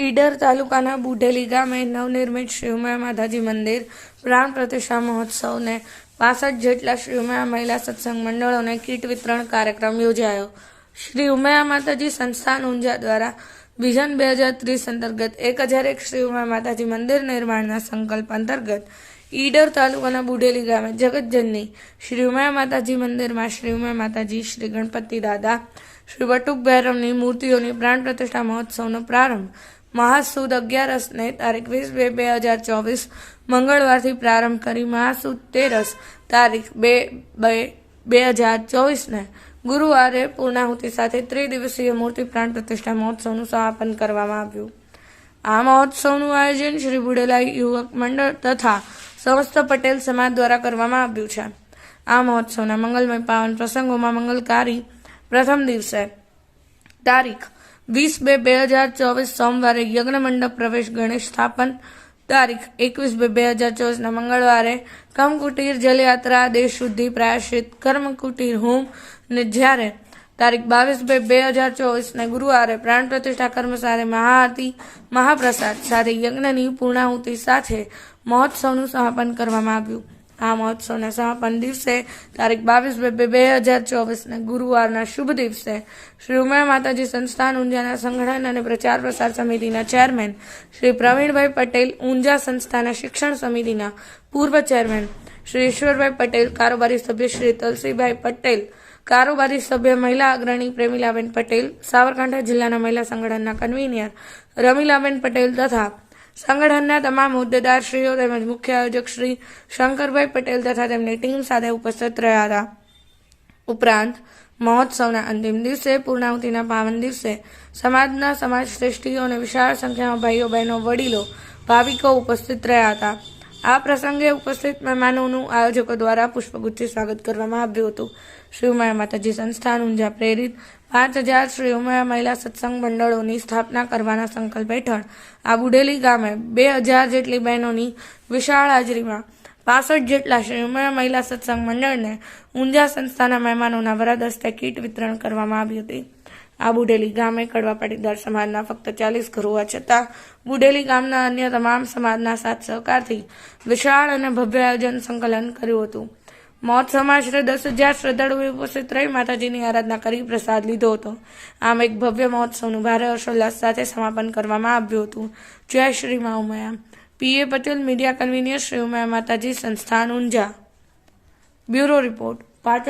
ઈડર તાલુકાના બુઢેલી ગામે નવનિર્મિત શ્રી ઉમિયા માતાજી મંદિર પ્રાણ પ્રતિષ્ઠા મહોત્સવને પાસઠ જેટલા શ્રી મહિલા સત્સંગ મંડળોને કીટ વિતરણ કાર્યક્રમ યોજાયો. શ્રી ઉમયા માતાજી સંસ્થાન ઊંઝા દ્વારા વિઝન બે હજાર ત્રીસ અંતર્ગત એક હજાર એક શ્રી ઉમિયા માતાજી મંદિર નિર્માણના સંકલ્પ અંતર્ગત ઈડર તાલુકાના બુઢેલી ગામે જગતજનની શ્રી ઉમયા માતાજી મંદિરમાં શ્રી ઉમયા માતાજી શ્રી ગણપતિ દાદા, શ્રી વટુક ભૈરવની મૂર્તિઓની પ્રાણ પ્રતિષ્ઠા મહોત્સવનો પ્રારંભ મહાસુદ અગિયારસને તારીખ વીસ બે બે હજાર ચોવીસ મંગળવારથી પ્રારંભ કરી મહાસુદ તેરસ તારીખ બે બે બે હજાર ચોવીસને ગુરુવારે પૂર્ણાહુતિ સાથે ત્રિદિવસીય મૂર્તિ પ્રાણ પ્રતિષ્ઠા મહોત્સવનું સમાપન કરવામાં આવ્યું. આ મહોત્સવનું આયોજન શ્રી બુડેલા યુવક મંડળ તથા સમસ્ત પટેલ સમાજ દ્વારા કરવામાં આવ્યું છે. આ મહોત્સવના મંગલમય પાવન પ્રસંગોમાં મંગલકારી પ્રથમ દિવસે તારીખ વીસ બે બે હજાર ચોવીસ સોમવારે યજ્ઞ મંડપ પ્રવેશ ગણેશ સ્થાપન. તારીખ એકવીસ બે બે હજાર ચોવીસના મંગળવારે કમકુટીર જલયાત્રા દેશ શુદ્ધિ પ્રાયશ્ચિત કર્મકુટીર હોમ. ને જ્યારે તારીખ બાવીસ બે બે હજાર ચોવીસને ગુરુવારે પ્રાણ પ્રતિષ્ઠા કર્મસારે મહાઆરતી, મહાપ્રસાદ સાથે યજ્ઞની પૂર્ણાહુતિ સાથે મહોત્સવનું સમાપન કરવામાં આવ્યું. આ મહોત્સવના સમાપન દિવસે તારીખ બાવીસ બે બે હજાર ચોવીસને ગુરુવારના શુભ દિવસે શ્રી ઉમિયા માતાજી સંસ્થાન ઊંઝાના સંગઠન અને પ્રચાર પ્રસાર સમિતિના ચેરમેન શ્રી પ્રવીણભાઈ પટેલ ઊંઝા સંસ્થાના શિક્ષણ સમિતિના પૂર્વ ચેરમેન શ્રી ઈશ્વરભાઈ પટેલ, કારોબારી સભ્ય શ્રી તલસીભાઈ પટેલ, કારોબારી સભ્ય મહિલા અગ્રણી પ્રેમીલાબેન પટેલ સાબરકાંઠા જિલ્લાના મહિલા સંગઠનના કન્વીનર રમીલાબેન પટેલ તથા સંગઠનના તમામ હોદ્દેદારશ્રીઓ તેમજ મુખ્ય આયોજક શ્રી શંકરભાઈ પટેલ તથા તેમની ટીમ સાથે ઉપસ્થિત રહ્યા હતા. ઉપરાંત, મહોત્સવના અંતિમ દિવસે, પૂર્ણાહુતિના પાવન દિવસે, સમાજના સમાજ શ્રેષ્ઠીઓ અને વિશાળ સંખ્યામાં ભાઈઓ, બહેનો, વડીલો, ભાવિકો ઉપસ્થિત રહ્યા હતા. આ પ્રસંગે ઉપસ્થિત મહેમાનોનું આયોજકો દ્વારા પુષ્પગુચ્છથી સ્વાગત કરવામાં આવ્યું હતું. શિવમાયા માતાજી સંસ્થાન ઊંઝા પ્રેરિત પાંચ હજાર શ્રી ઉમાયા મહિલા સત્સંગ મંડળોની સ્થાપના કરવાના સંકલ્પ હેઠળ આ બુડેલી ગામે બે હજાર જેટલી બહેનોની વિશાળ હાજરીમાં પાસઠ જેટલા શ્રી ઉમાયા મહિલા સત્સંગ મંડળને ઊંઝા સંસ્થાના મહેમાનોના વરદ હસ્તે કીટ વિતરણ કરવામાં આવી હતી. આ બુડેલી ગામે કડવા પાટીદાર સમાજના ફક્ત ચાલીસ ઘરો હોવા છતાં બુડેલી ગામના અન્ય તમામ સમાજના સાથ સહકારથી વિશાળ અને ભવ્ય આયોજન સંકલન કર્યું હતું. મહોત્સવમાં આશરે દસ હજાર શ્રદ્ધાળુઓ ઉપસ્થિત રહી માતાજીની આરાધના કરી પ્રસાદ લીધો હતો. આમ એક ભવ્ય મહોત્સવનું ભારે હર્ષોલ્લાસ સાથે સમાપન કરવામાં આવ્યું હતું. જય Shri Ma Umiya. PA Patel media convener Shri Umiya Mataji Sansthan Unjha. Bureau report, Patan.